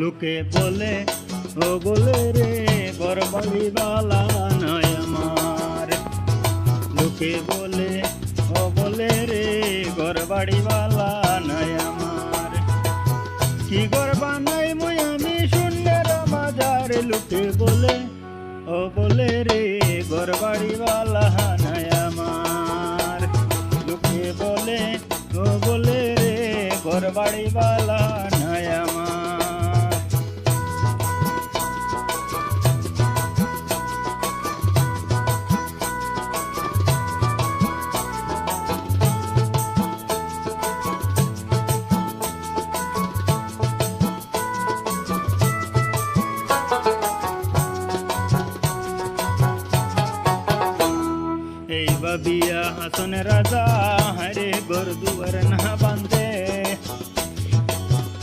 লোকে বলে, ও বলে রে গরবাড়ি বালা নয় আমার। লোকে বলে, ও বলে রে গরবাড়ি বালা নয় আমার। কি গরবা নাই মই আমি শূন্যের মাজার লোকে বলে, ও বলে রে গরবাড়ি বালা নয় আমার। লোকে বলে, ও বলে রে গরবাড়ি বালা হাসন রাজা হরে গোর দুয়ার না বান্ধে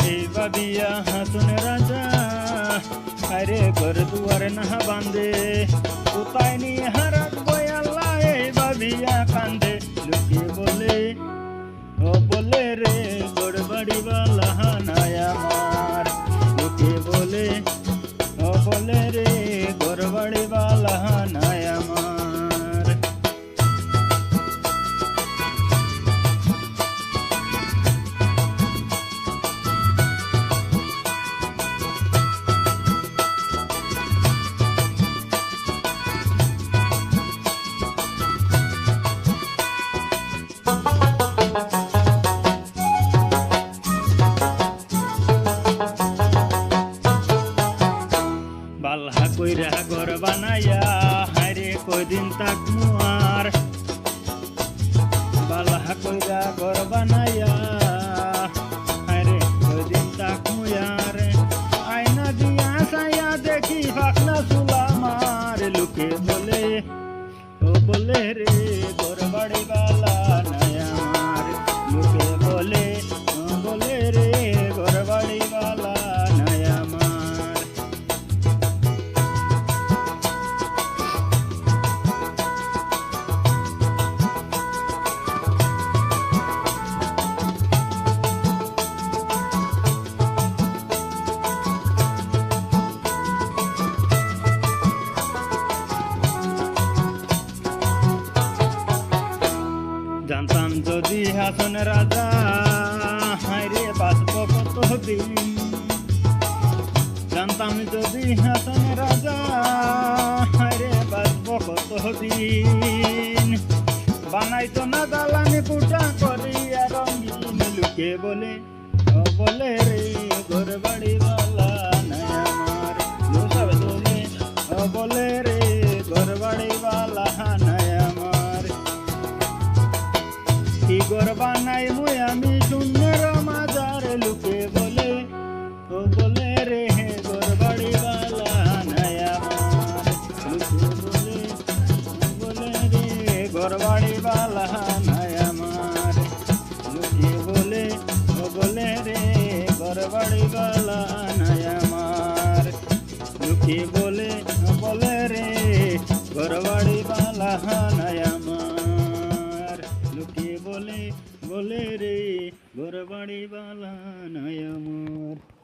এই বাবিয়া হাসন রাজা হরে গোর দুয়ার না বান্ধে কোথায় নিয়ে হারাত বয়াল্লা এই বাবিয়া কান্দে লুকিয়ে বলে ও বলে রে গোর বাড়ি বালা নাই আমার লুকিয়ে বলে ও বলে রে গোর বালা কদিন muar. Balah বালহা কইরা ঘর বানাইয়া হারে কদিন তাক মুয়ার আয়না দেখি ফাকনা চুলা মার লুকে বলে ও বলে রে ঘর বাড়ি বালা যদি হাসন রাজা হাইরে বাঁচব কত দিন জানতাম যদি হাসন রাজা হাইরে বাঁচব কত দিন বানাইতো না দালানি পুটা করিয়া রঙিন লুকে বলে বলে রে ঘর বাড়ি বালা আমার বলে রে ঘর বাড়ি বালা নাই কি গরবা নাই মুই আমি মাজার লুকে বলে ও বলে রে হে বালা লুকে বলে বলে রে বালা আমার লুকে বলে ও বলে রে বালা নাই আমার লুকে বলে বলে রে গরবাড়ি লুকিয়ে বলে বলে রে